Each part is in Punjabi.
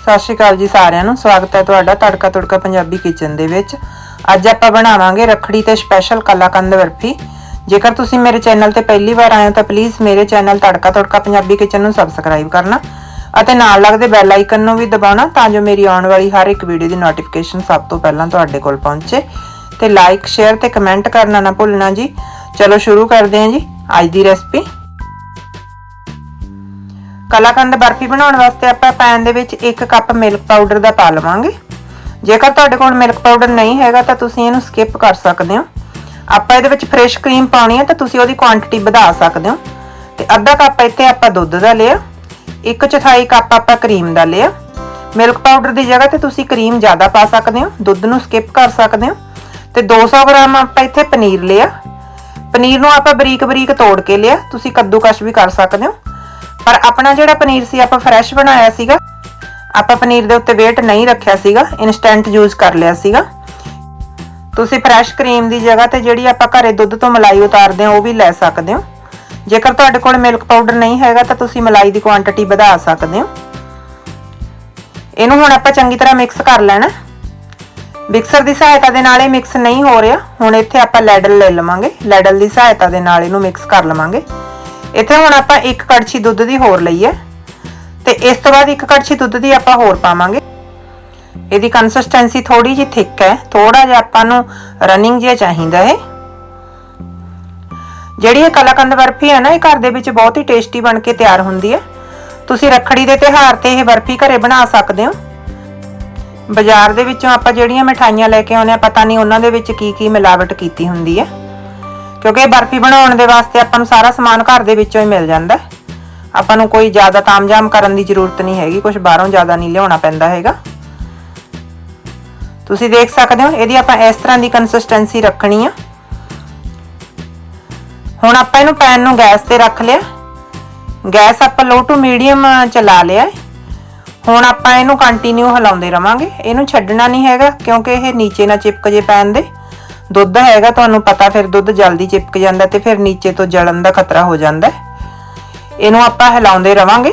ਸਤਿ ਸ਼੍ਰੀ ਅਕਾਲ ਜੀ ਸਾਰਿਆਂ ਨੂੰ। ਸਵਾਗਤ ਹੈ ਤੁਹਾਡਾ ਤੜਕਾ ਤੁੜਕਾ ਪੰਜਾਬੀ ਕਿਚਨ ਦੇ ਵਿੱਚ। ਅੱਜ ਆਪਾਂ ਬਣਾਵਾਂਗੇ ਰੱਖੜੀ ਤੇ ਸਪੈਸ਼ਲ ਕਲਾਕੰਦ ਬਰਫੀ। ਜੇਕਰ ਤੁਸੀਂ ਮੇਰੇ ਚੈਨਲ ਤੇ ਪਹਿਲੀ ਵਾਰ ਆਏ ਹੋ ਤਾਂ ਪਲੀਜ਼ ਮੇਰੇ ਚੈਨਲ ਤੜਕਾ ਤੁੜਕਾ ਪੰਜਾਬੀ ਕਿਚਨ ਨੂੰ ਸਬਸਕ੍ਰਾਈਬ ਕਰਨਾ ਅਤੇ ਨਾਲ ਲੱਗਦੇ ਬੈਲ ਆਈਕਨ ਨੂੰ ਵੀ ਦਬਾਉਣਾ ਤਾਂ ਜੋ ਮੇਰੀ ਆਉਣ ਵਾਲੀ ਹਰ ਇੱਕ ਵੀਡੀਓ ਦੀ ਨੋਟੀਫਿਕੇਸ਼ਨ ਸਭ ਤੋਂ ਪਹਿਲਾਂ ਤੁਹਾਡੇ ਕੋਲ ਪਹੁੰਚੇ। ਤੇ ਲਾਈਕ ਸ਼ੇਅਰ ਤੇ ਕਮੈਂਟ ਕਰਨਾ ਨਾ ਭੁੱਲਣਾ ਜੀ। ਚਲੋ ਸ਼ੁਰੂ ਕਰਦੇ ਹਾਂ ਜੀ। ਅੱਜ ਦੀ ਰੈਸਪੀ ਕਲਾਕੰਦ ਬਰਫੀ ਬਣਾਉਣ ਵਾਸਤੇ ਆਪਾਂ ਪੈਨ ਦੇ ਵਿੱਚ 1 ਕੱਪ ਮਿਲਕ ਪਾਊਡਰ ਦਾ ਪਾ ਲਵਾਂਗੇ। ਜੇਕਰ ਤੁਹਾਡੇ ਕੋਲ ਮਿਲਕ ਪਾਊਡਰ ਨਹੀਂ ਹੈਗਾ ਤਾਂ ਤੁਸੀਂ ਇਹਨੂੰ ਸਕਿਪ ਕਰ ਸਕਦੇ ਹੋ। ਆਪਾਂ ਇਹਦੇ ਵਿੱਚ ਫਰੈਸ਼ ਕਰੀਮ ਪਾਉਣੀ ਹੈ ਤਾਂ ਤੁਸੀਂ ਉਹਦੀ ਕੁਆਂਟੀਟੀ ਵਧਾ ਸਕਦੇ ਹੋ। ਤੇ ਅੱਧਾ ਕੱਪ ਇੱਥੇ ਆਪਾਂ ਦੁੱਧ ਦਾ ਲਿਆ, ਇੱਕ ਚੌਥਾਈ ਕੱਪ ਆਪਾਂ ਕਰੀਮ ਦਾ ਲਿਆ। ਮਿਲਕ ਪਾਊਡਰ ਦੀ ਜਗ੍ਹਾ ਤੇ ਤੁਸੀਂ ਕਰੀਮ ਜ਼ਿਆਦਾ ਪਾ ਸਕਦੇ ਹੋ, ਦੁੱਧ ਨੂੰ ਸਕਿਪ ਕਰ ਸਕਦੇ ਹੋ। ਤੇ 200 ਗ੍ਰਾਮ ਆਪਾਂ ਇੱਥੇ ਪਨੀਰ ਲਿਆ। ਪਨੀਰ ਨੂੰ ਆਪਾਂ ਬਰੀਕ ਬਰੀਕ ਤੋੜ ਕੇ ਲਿਆ, ਤੁਸੀਂ ਕੱਦੂਕਸ਼ ਵੀ ਕਰ ਸਕਦੇ ਹੋ। ਪਰ ਆਪਣਾ ਜਿਹੜਾ ਪਨੀਰ ਸੀ, ਆਪਾਂ ਫਰੈਸ਼ ਬਣਾਇਆ ਸੀਗਾ। ਆਪਾਂ ਪਨੀਰ ਦੇ ਉੱਤੇ weight ਨਹੀਂ ਰੱਖਿਆ ਸੀਗਾ ਇਨਸਟੈਂਟ ਯੂਜ਼ ਕਰ ਲਿਆ ਸੀਗਾ। ਤੁਸੀਂ ਫਰੈਸ਼ ਕਰੀਮ ਦੀ ਜਗ੍ਹਾ ਤੇ ਜਿਹੜੀ ਆਪਾਂ ਘਰੇ ਦੁੱਧ ਤੋਂ ਮਲਾਈ ਉਤਾਰਦੇ ਹਾਂ, ਉਹ ਵੀ ਲੈ ਸਕਦੇ ਹੋ। ਜੇਕਰ ਤੁਹਾਡੇ ਕੋਲ ਮਿਲਕ ਪਾਊਡਰ ਨਹੀਂ ਹੈਗਾ, ਤਾਂ ਤੁਸੀਂ ਮਲਾਈ ਦੀ ਕੁਆਂਟੀਟੀ ਵਧਾ ਸਕਦੇ ਹੋ। ਇਹਨੂੰ ਹੁਣ ਆਪਾਂ ਚੰਗੀ ਤਰ੍ਹਾਂ ਮਿਕਸ ਕਰ ਲੈਣਾ। ਮਿਕਸਰ ਦੀ ਸਹਾਇਤਾ ਦੇ ਨਾਲ ਇਹ ਮਿਕਸ ਨਹੀਂ ਹੋ ਰਿਹਾ। ਹੁਣ ਇੱਥੇ ਆਪਾਂ ਲੈਡਲ ਲੈ ਲਵਾਂਗੇ। ਲੈਡਲ ਦੀ ਸਹਾਇਤਾ ਦੇ ਨਾਲ ਇਹਨੂੰ ਮਿਕਸ ਕਰ ਲਵਾਂਗੇ। ਇੱਥੇ ਹੁਣ ਆਪਾਂ ਇੱਕ ਕੜਛੀ ਦੁੱਧ ਦੀ ਹੋਰ ਲਈ ਹੈ ਤੇ ਇਸ ਤੋਂ ਬਾਅਦ ਇੱਕ ਕੜਛੀ ਦੁੱਧ ਦੀ ਆਪਾਂ ਹੋਰ ਪਾਵਾਂਗੇ। ਇਹਦੀ ਕੰਸਿਸਟੈਂਸੀ ਥੋੜੀ ਜਿਹੀ ਥਿੱਕ ਹੈ ਥੋੜਾ ਜਿਹਾ ਆਪਾਂ ਨੂੰ ਰਨਿੰਗ ਜਿਹਾ ਚਾਹੀਦਾ ਹੈ ਜਿਹੜੀ ਇਹ ਕਲਾਕੰਦ ਬਰਫੀ ਹੈ ਨਾ, ਇਹ ਘਰ ਦੇ ਵਿੱਚ ਬਹੁਤ ਹੀ ਟੇਸਟੀ ਬਣ ਕੇ ਤਿਆਰ ਹੁੰਦੀ ਹੈ। ਤੁਸੀਂ ਰੱਖੜੀ ਦੇ ਤਿਉਹਾਰ ਤੇ ਇਹ ਬਰਫੀ ਘਰੇ ਬਣਾ ਸਕਦੇ ਹੋ। ਬਾਜ਼ਾਰ ਦੇ ਵਿੱਚੋਂ ਆਪਾਂ ਜਿਹੜੀਆਂ ਮਿਠਾਈਆਂ ਲੈ ਕੇ ਆਉਂਦੇ ਆ ਪਤਾ ਨਹੀਂ ਉਹਨਾਂ ਦੇ ਵਿੱਚ ਕੀ ਕੀ ਮਿਲਾਵਟ ਕੀਤੀ ਹੁੰਦੀ ਹੈ। ਕਿਉਂਕਿ ਇਹ ਬਰਫੀ ਬਣਾਉਣ ਦੇ ਵਾਸਤੇ ਆਪਾਂ ਨੂੰ ਸਾਰਾ ਸਮਾਨ ਘਰ ਦੇ ਵਿੱਚੋਂ ਹੀ ਮਿਲ ਜਾਂਦਾ ਹੈ। ਆਪਾਂ ਨੂੰ ਕੋਈ ਜ਼ਿਆਦਾ ਤਾਮਝਾਮ ਕਰਨ ਦੀ ਜ਼ਰੂਰਤ ਨਹੀਂ ਹੈਗੀ ਕੁਝ ਬਾਹਰੋਂ ਜ਼ਿਆਦਾ ਨਹੀਂ ਲਿਆਉਣਾ ਪੈਂਦਾ ਹੈਗਾ। ਤੁਸੀਂ ਦੇਖ ਸਕਦੇ ਹੋ, ਇਹਦੀ ਆਪਾਂ ਇਸ ਤਰ੍ਹਾਂ ਦੀ ਕੰਸਿਸਟੈਂਸੀ ਰੱਖਣੀ ਆ। ਹੁਣ ਆਪਾਂ ਇਹਨੂੰ ਪੈਨ ਨੂੰ ਗੈਸ ਤੇ ਰੱਖ ਲਿਆ। ਗੈਸ ਆਪਾਂ ਲੋ ਟੂ ਮੀਡੀਅਮ ਚਲਾ ਲਿਆ ਹੁਣ ਆਪਾਂ ਇਹਨੂੰ ਕੰਟੀਨਿਊ ਹਿਲਾਉਂਦੇ ਰਵਾਂਗੇ। ਇਹਨੂੰ ਛੱਡਣਾ ਨਹੀਂ ਹੈਗਾ, ਕਿਉਂਕਿ ਇਹ ਨੀਚੇ ਨਾ ਚਿਪਕ ਜੇ ਪੈਨ ਦੇ। ਦੁੱਧ ਹੈਗਾ, ਤੁਹਾਨੂੰ ਪਤਾ ਫਿਰ ਦੁੱਧ ਜਲਦੀ ਚਿਪਕ ਜਾਂਦਾ ਤੇ ਫਿਰ ਨੀਚੇ ਤੋਂ ਜਲਣ ਦਾ ਖਤਰਾ ਹੋ ਜਾਂਦਾ ਇਹਨੂੰ ਆਪਾਂ ਹਿਲਾਉਂਦੇ ਰਵਾਂਗੇ।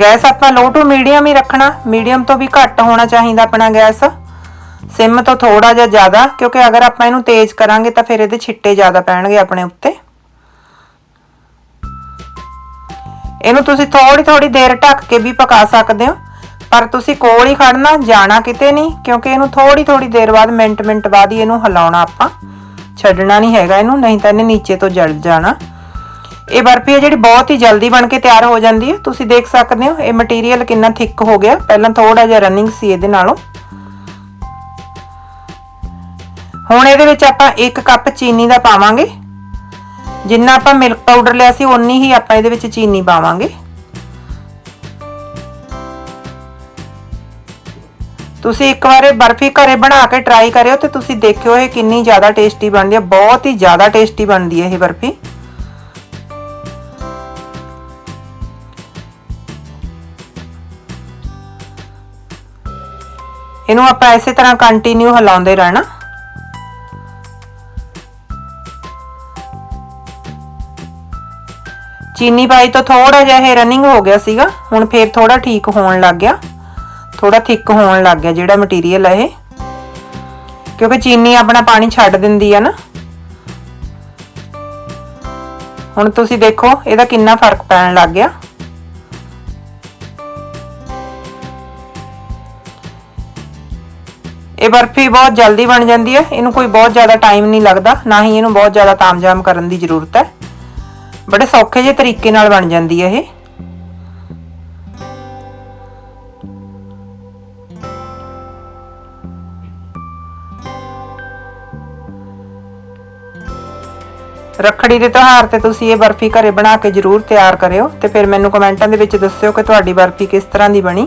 ਗੈਸ ਆਪਾਂ ਲੋ ਟੂ ਮੀਡੀਅਮ ਹੀ ਰੱਖਣਾ। ਮੀਡੀਅਮ ਤੋਂ ਵੀ ਘੱਟ ਹੋਣਾ ਚਾਹੀਦਾ ਆਪਣਾ ਗੈਸ। ਸਿਮ ਤੋਂ ਥੋੜਾ ਜਿਹਾ ਜ਼ਿਆਦਾ, ਕਿਉਂਕਿ ਅਗਰ ਆਪਾਂ ਇਹਨੂੰ ਤੇਜ਼ ਕਰਾਂਗੇ ਤਾਂ ਫਿਰ ਇਹਦੇ ਛਿੱਟੇ ਜ਼ਿਆਦਾ ਪੈਣਗੇ ਆਪਣੇ ਉੱਤੇ। ਇਹਨੂੰ ਤੁਸੀਂ ਥੋੜੀ ਥੋੜੀ ਦੇਰ ਢੱਕ ਕੇ ਵੀ ਪਕਾ ਸਕਦੇ ਹੋ। ਪਰ ਤੁਸੀਂ ਕੋਲ ਹੀ ਖੜਨਾ, ਜਾਣਾ ਕਿਤੇ ਨਹੀਂ, ਕਿਉਂਕਿ ਇਹਨੂੰ ਥੋੜੀ ਥੋੜੀ ਦੇਰ ਬਾਅਦ, ਮਿੰਟ ਮਿੰਟ ਬਾਅਦ ਹੀ ਇਹਨੂੰ ਹਿਲਾਉਣਾ ਆਪਾਂ। ਛੱਡਣਾ ਨਹੀਂ ਹੈਗਾ ਇਹਨੂੰ, ਨਹੀਂ ਤਾਂ ਇਹਨੇ ਨੀਚੇ ਤੋਂ ਜਲ ਜਾਣਾ। ਇਹ ਬਰਫੀ ਹੈ ਜਿਹੜੀ ਬਹੁਤ ਹੀ ਜਲਦੀ ਬਣ ਕੇ ਤਿਆਰ ਹੋ ਜਾਂਦੀ ਹੈ। ਤੁਸੀਂ ਦੇਖ ਸਕਦੇ ਹੋ, ਇਹ ਮਟੀਰੀਅਲ ਕਿੰਨਾ ਥਿੱਕ ਹੋ ਗਿਆ। ਪਹਿਲਾਂ ਥੋੜਾ ਜਿਹਾ ਰਨਿੰਗ ਸੀ ਇਹਦੇ ਨਾਲੋਂ। ਹੁਣ ਇਹਦੇ ਵਿੱਚ ਆਪਾਂ 1 ਕੱਪ ਚੀਨੀ ਦਾ ਪਾਵਾਂਗੇ। ਜਿੰਨਾ ਆਪਾਂ ਮਿਲਕ ਪਾਊਡਰ ਲਿਆ ਸੀ ਉਨੀ ਹੀ ਆਪਾਂ ਇਹਦੇ ਵਿੱਚ ਚੀਨੀ ਪਾਵਾਂਗੇ। ਤੁਸੀਂ ਇੱਕ ਵਾਰ ਇਹ ਬਰਫੀ ਘਰੇ ਬਣਾ ਕੇ ਟਰਾਈ ਕਰਿਓ ਤੇ ਤੁਸੀਂ ਦੇਖਿਓ ਇਹ ਕਿੰਨੀ ਜ਼ਿਆਦਾ ਟੇਸਟੀ ਬਣਦੀ ਹੈ, ਬਹੁਤ ਹੀ ਜ਼ਿਆਦਾ ਟੇਸਟੀ ਬਣਦੀ ਹੈ ਇਹ ਬਰਫੀ। ਇਹਨੂੰ ਆਪਾਂ ਇਸੇ ਤਰ੍ਹਾਂ ਕੰਟੀਨਿਊ ਹਿਲਾਉਂਦੇ ਰਹਿਣਾ। ਚੀਨੀ ਪਾਈ ਤੋਂ ਥੋੜਾ ਜਿਹਾ ਇਹ ਰਨਿੰਗ ਹੋ ਗਿਆ ਸੀਗਾ, ਹੁਣ ਫੇਰ ਥੋੜਾ ਠੀਕ ਹੋਣ ਲੱਗ ਗਿਆ। ਥੋੜਾ ਥਿੱਕ ਹੋਣ ਲੱਗ ਗਿਆ ਜਿਹੜਾ ਮਟੀਰੀਅਲ ਹੈ ਇਹ। ਕਿਉਂਕਿ ਚੀਨੀ ਆਪਣਾ ਪਾਣੀ ਛੱਡ ਦਿੰਦੀ ਹੈ ਨਾ। ਹੁਣ ਤੁਸੀਂ ਦੇਖੋ, ਇਹਦਾ ਕਿੰਨਾ ਫ਼ਰਕ ਪੈਣ ਲੱਗ ਗਿਆ। ਇਹ ਬਰਫੀ ਬਹੁਤ ਜਲਦੀ ਬਣ ਜਾਂਦੀ ਹੈ ਇਹਨੂੰ ਕੋਈ ਬਹੁਤ ਜ਼ਿਆਦਾ ਟਾਈਮ ਨਹੀਂ ਲੱਗਦਾ। ਨਾ ਹੀ ਇਹਨੂੰ ਬਹੁਤ ਜ਼ਿਆਦਾ ਤਾਮਝਾਮ ਕਰਨ ਦੀ ਜ਼ਰੂਰਤ ਹੈ। ਬੜੇ ਸੌਖੇ ਜਿਹੇ ਤਰੀਕੇ ਨਾਲ ਬਣ ਜਾਂਦੀ ਹੈ ਇਹ। ਰੱਖੜੀ ਦੇ ਤਿਉਹਾਰ ਤੇ ਤੁਸੀਂ ਇਹ ਬਰਫੀ ਘਰੇ ਬਣਾ ਕੇ ਜ਼ਰੂਰ ਤਿਆਰ ਕਰਿਓ ਤੇ ਫਿਰ ਮੈਨੂੰ ਕਮੈਂਟਾਂ ਦੇ ਵਿੱਚ ਦੱਸਿਓ ਕਿ ਤੁਹਾਡੀ ਬਰਫੀ ਕਿਸ ਤਰ੍ਹਾਂ ਦੀ ਬਣੀ।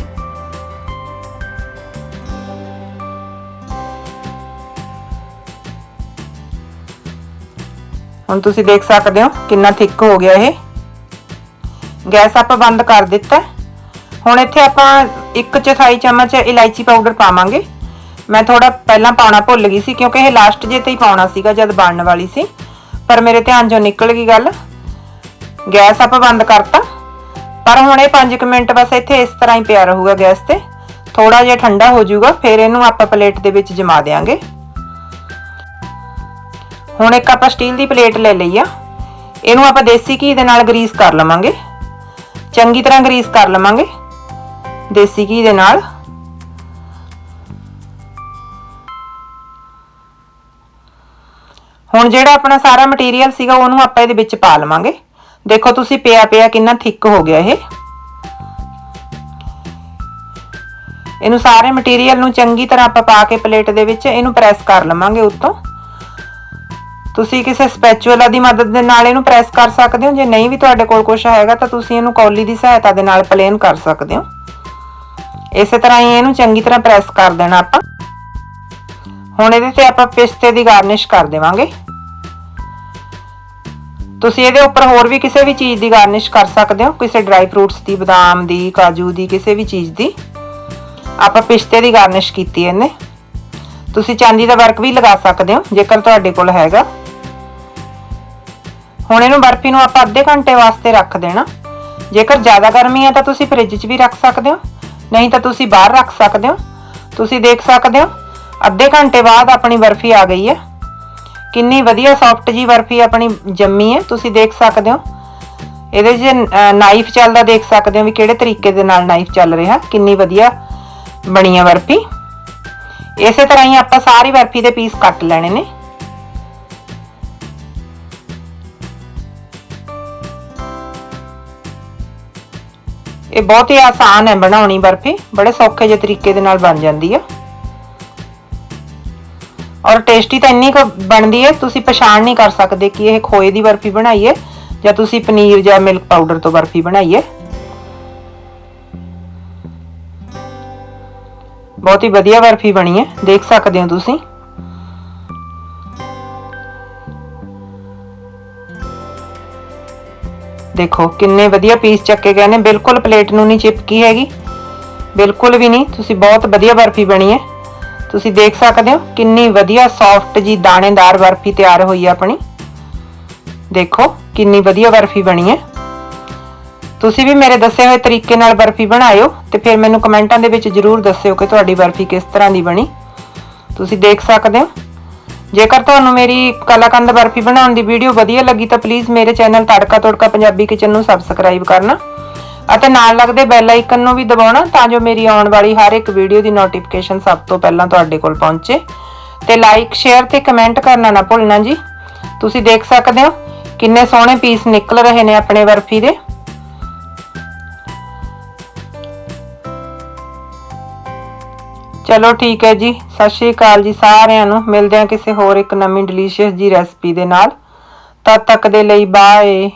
ਹੁਣ ਤੁਸੀਂ ਦੇਖ ਸਕਦੇ ਹੋ ਕਿੰਨਾ ਥਿੱਕ ਹੋ ਗਿਆ ਇਹ। ਗੈਸ ਆਪਾਂ ਬੰਦ ਕਰ ਦਿੱਤਾ ਹੁਣ ਇੱਥੇ ਆਪਾਂ ਇੱਕ ਚੌਥਾਈ ਚਮਚ ਇਲਾਇਚੀ ਪਾਊਡਰ ਪਾਵਾਂਗੇ। ਮੈਂ ਥੋੜਾ ਪਹਿਲਾਂ ਪਾਉਣਾ ਭੁੱਲ ਗਈ ਸੀ ਕਿਉਂਕਿ ਇਹ ਲਾਸਟ ਜੇ ਤੇ ਹੀ ਪਾਉਣਾ ਸੀਗਾ ਜਦ ਬਣਨ ਵਾਲੀ ਸੀ। ਪਰ ਮੇਰੇ ਧਿਆਨ ਚੋਂ ਨਿਕਲ ਗਈ ਗੱਲ। ਗੈਸ ਆਪਾਂ ਬੰਦ ਕਰਤਾ। ਪਰ ਹੁਣ ਇਹ 5 ਮਿੰਟ ਬਸ ਇੱਥੇ ਇਸ ਤਰ੍ਹਾਂ ਹੀ ਪਿਆ ਰਹੂਗਾ ਗੈਸ ਤੇ। ਥੋੜਾ ਜਿਹਾ ਠੰਡਾ ਹੋ ਜਾਊਗਾ, ਫਿਰ ਇਹਨੂੰ ਆਪਾਂ ਪਲੇਟ ਦੇ ਵਿੱਚ ਜਮਾ ਦੇਾਂਗੇ ਹੁਣ ਇੱਕ ਆਪਾਂ ਸਟੀਲ ਦੀ ਪਲੇਟ ਲੈ ਲਈ ਆ। ਇਹਨੂੰ ਆਪਾਂ ਦੇਸੀ ਘੀ ਦੇ ਨਾਲ ਗਰੀਸ ਕਰ ਲਵਾਂਗੇ। ਚੰਗੀ ਤਰ੍ਹਾਂ ਗਰੀਸ ਕਰ ਲਵਾਂਗੇ। ਦੇਸੀ ਘੀ ਦੇ ਨਾਲ। ਹੁਣ ਜਿਹੜਾ ਆਪਣਾ ਸਾਰਾ ਮਟੀਰੀਅਲ ਸੀਗਾ ਉਹਨੂੰ ਆਪਾਂ ਇਹਦੇ ਵਿੱਚ ਪਾ ਲਵਾਂਗੇ। ਦੇਖੋ ਤੁਸੀਂ ਪਿਆ ਪਿਆ ਕਿੰਨਾ ਥਿੱਕ ਹੋ ਗਿਆ ਇਹ। ਇਹਨੂੰ ਸਾਰੇ ਮਟੀਰੀਅਲ ਨੂੰ ਚੰਗੀ ਤਰ੍ਹਾਂ ਆਪਾਂ ਪਾ ਕੇ ਪਲੇਟ ਦੇ ਵਿੱਚ ਇਹਨੂੰ ਪ੍ਰੈਸ ਕਰ ਲਵਾਂਗੇ ਉੱਤੋਂ। ਤੁਸੀਂ ਕਿਸੇ ਸਪੈਚੂਲਾ ਦੀ ਮਦਦ ਦੇ ਨਾਲ ਇਹਨੂੰ ਪ੍ਰੈਸ ਕਰ ਸਕਦੇ ਹੋ। ਜੇ ਨਹੀਂ ਵੀ ਤੁਹਾਡੇ ਕੋਲ ਕੁਝ ਹੈਗਾ ਤਾਂ ਤੁਸੀਂ ਇਹਨੂੰ ਕੌਲੀ ਦੀ ਸਹਾਇਤਾ ਦੇ ਨਾਲ ਪਲੇਨ ਕਰ ਸਕਦੇ ਹੋ। ਇਸੇ ਤਰ੍ਹਾਂ ਹੀ ਇਹਨੂੰ ਚੰਗੀ ਤਰ੍ਹਾਂ ਪ੍ਰੈਸ ਕਰ ਦੇਣਾ ਆਪਾਂ। ਹੁਣ ਇਹਦੇ ਤੇ ਆਪਾਂ ਪਿਸਤੇ ਦੀ ਗਾਰਨਿਸ਼ ਕਰ ਦੇਵਾਂਗੇ। ਤੁਸੀਂ ਇਹਦੇ ਉੱਪਰ ਹੋਰ ਵੀ ਕਿਸੇ ਵੀ ਚੀਜ਼ ਦੀ ਗਾਰਨਿਸ਼ ਕਰ ਸਕਦੇ ਹੋ? ਕਿਸੇ ਡਰਾਈ ਫਰੂਟਸ ਦੀ, ਬਦਾਮ ਦੀ, ਕਾਜੂ ਦੀ, ਕਿਸੇ ਵੀ ਚੀਜ਼ ਦੀ? ਆਪਾਂ ਪਿਸਤੇ ਦੀ ਗਾਰਨਿਸ਼ ਕੀਤੀ ਇਹਨੇ। ਤੁਸੀਂ ਚਾਂਦੀ ਦਾ ਵਰਕ ਵੀ ਲਗਾ ਸਕਦੇ ਹੋ, ਜੇਕਰ ਤੁਹਾਡੇ ਕੋਲ ਹੈਗਾ। ਹੁਣ ਇਹਨੂੰ ਬਰਫੀ ਨੂੰ ਆਪਾਂ ਅੱਧੇ ਘੰਟੇ ਵਾਸਤੇ ਰੱਖ ਦੇਣਾ। ਜੇਕਰ ਜ਼ਿਆਦਾ ਗਰਮੀ ਹੈ ਤਾਂ ਤੁਸੀਂ ਫ੍ਰਿਜ 'ਚ ਵੀ ਰੱਖ ਸਕਦੇ ਹੋ। ਨਹੀਂ ਤਾਂ ਤੁਸੀਂ ਬਾਹਰ ਰੱਖ ਸਕਦੇ ਹੋ। ਤੁਸੀਂ ਦੇਖ ਸਕਦੇ ਹੋ, ਅੱਧੇ ਘੰਟੇ ਬਾਅਦ ਆਪਣੀ ਬਰਫੀ ਆ ਗਈ ਹੈ। ਕਿੰਨੀ ਵਧੀਆ ਸੌਫਟ ਜੀ ਬਰਫੀ ਆਪਣੀ ਜੰਮੀ ਹੈ, ਤੁਸੀਂ ਦੇਖ ਸਕਦੇ ਹੋ। ਇਹਦੇ 'ਚ ਨਾਈਫ ਚੱਲਦਾ ਦੇਖ ਸਕਦੇ ਹੋ ਵੀ ਕਿਹੜੇ ਤਰੀਕੇ ਦੇ ਨਾਲ ਨਾਈਫ ਚੱਲ ਰਿਹਾ, ਕਿੰਨੀ ਵਧੀਆ ਬਣੀ ਹੈ ਬਰਫੀ। ਇਸੇ ਤਰ੍ਹਾਂ ਹੀ ਆਪਾਂ ਸਾਰੀ ਬਰਫੀ ਦੇ ਪੀਸ ਕੱਟ ਲੈਣੇ ਨੇ। ਇਹ ਬਹੁਤ ਹੀ ਆਸਾਨ ਹੈ ਬਣਾਉਣੀ ਬਰਫੀ, ਬੜੇ ਸੌਖੇ ਜਿਹੇ ਤਰੀਕੇ ਦੇ ਨਾਲ ਬਣ ਜਾਂਦੀ ਹੈ। ਔਰ ਟੇਸਟੀ ਤਾਂ ਇੰਨੀ ਕੁ ਬਣਦੀ ਹੈ, ਤੁਸੀਂ ਪਛਾਣ ਨਹੀਂ ਕਰ ਸਕਦੇ ਕਿ ਇਹ ਖੋਏ ਦੀ ਬਰਫੀ ਬਣਾਈ ਹੈ ਜਾਂ ਤੁਸੀਂ ਪਨੀਰ ਜਾਂ ਮਿਲਕ ਪਾਊਡਰ ਤੋਂ ਬਰਫੀ ਬਣਾਈ ਹੈ। ਬਹੁਤ ਹੀ ਵਧੀਆ ਬਰਫੀ ਬਣੀ ਹੈ, ਦੇਖ ਸਕਦੇ ਹੋ ਤੁਸੀਂ। ਦੇਖੋ, ਕਿੰਨੇ ਵਧੀਆ ਪੀਸ ਚੱਕੇ ਗਏ ਨੇ, ਬਿਲਕੁਲ ਪਲੇਟ ਨੂੰ ਨਹੀਂ ਚਿਪਕੀ ਹੈਗੀ। ਬਿਲਕੁਲ ਵੀ ਨਹੀਂ, ਤੁਸੀਂ ਬਹੁਤ ਵਧੀਆ ਬਰਫੀ ਬਣੀ ਹੈ। ਤੁਸੀਂ ਦੇਖ ਸਕਦੇ ਹੋ ਕਿੰਨੀ ਵਧੀਆ ਸੌਫਟ ਜੀ ਦਾਣੇਦਾਰ ਬਰਫੀ ਤਿਆਰ ਹੋਈ ਹੈ ਆਪਣੀ। ਦੇਖੋ ਕਿੰਨੀ ਵਧੀਆ ਬਰਫੀ ਬਣੀ ਹੈ। ਤੁਸੀਂ ਵੀ ਮੇਰੇ ਦੱਸੇ ਹੋਏ ਤਰੀਕੇ ਨਾਲ ਬਰਫੀ ਬਣਾਇਓ ਤੇ ਫਿਰ ਮੈਨੂੰ ਕਮੈਂਟਾਂ ਦੇ ਵਿੱਚ ਜਰੂਰ ਦੱਸਿਓ ਕਿ ਤੁਹਾਡੀ ਬਰਫੀ ਕਿਸ ਤਰ੍ਹਾਂ ਦੀ ਬਣੀ। ਤੁਸੀਂ ਦੇਖ ਸਕਦੇ ਹੋ। ਜੇਕਰ ਤੁਹਾਨੂੰ ਮੇਰੀ ਕਲਾਕੰਦ ਬਰਫੀ ਬਣਾਉਣ ਦੀ ਵੀਡੀਓ ਵਧੀਆ ਲੱਗੀ ਤਾਂ ਪਲੀਜ਼ ਮੇਰੇ ਚੈਨਲ ਤੜਕਾ ਤੋੜਕਾ ਪੰਜਾਬੀ ਕਿਚਨ ਨੂੰ ਸਬਸਕ੍ਰਾਈਬ ਕਰਨਾ। ਅਤੇ ਨਾਲ ਲੱਗਦੇ ਬੈਲ ਆਈਕਨ ਨੂੰ ਵੀ ਦਬਾਉਣਾ ਤਾਂ ਜੋ ਮੇਰੀ ਆਉਣ ਵਾਲੀ ਹਰ ਇੱਕ ਵੀਡੀਓ ਦੀ ਨੋਟੀਫਿਕੇਸ਼ਨ ਸਭ ਤੋਂ ਪਹਿਲਾਂ ਤੁਹਾਡੇ ਕੋਲ ਪਹੁੰਚੇ। ਤੇ ਲਾਈਕ ਸ਼ੇਅਰ ਤੇ ਕਮੈਂਟ ਕਰਨਾ ਨਾ ਭੁੱਲਣਾ ਜੀ। ਤੁਸੀਂ ਦੇਖ ਸਕਦੇ ਹੋ ਕਿੰਨੇ ਸੋਹਣੇ ਪੀਸ ਨਿਕਲ ਰਹੇ ਨੇ ਆਪਣੇ ਬਰਫੀ ਦੇ। ਚਲੋ ਠੀਕ ਹੈ ਜੀ, ਸਤਿ ਸ਼੍ਰੀ ਅਕਾਲ ਜੀ ਸਾਰਿਆਂ ਨੂੰ। ਮਿਲਦੇ ਹਾਂ ਕਿਸੇ ਹੋਰ ਇੱਕ ਨਵੀਂ ਡਿਲੀਸ਼ੀਅਸ ਜੀ ਰੈਸਪੀ ਦੇ ਨਾਲ। ਤਦ ਤੱਕ ਦੇ ਲਈ ਬਾਏ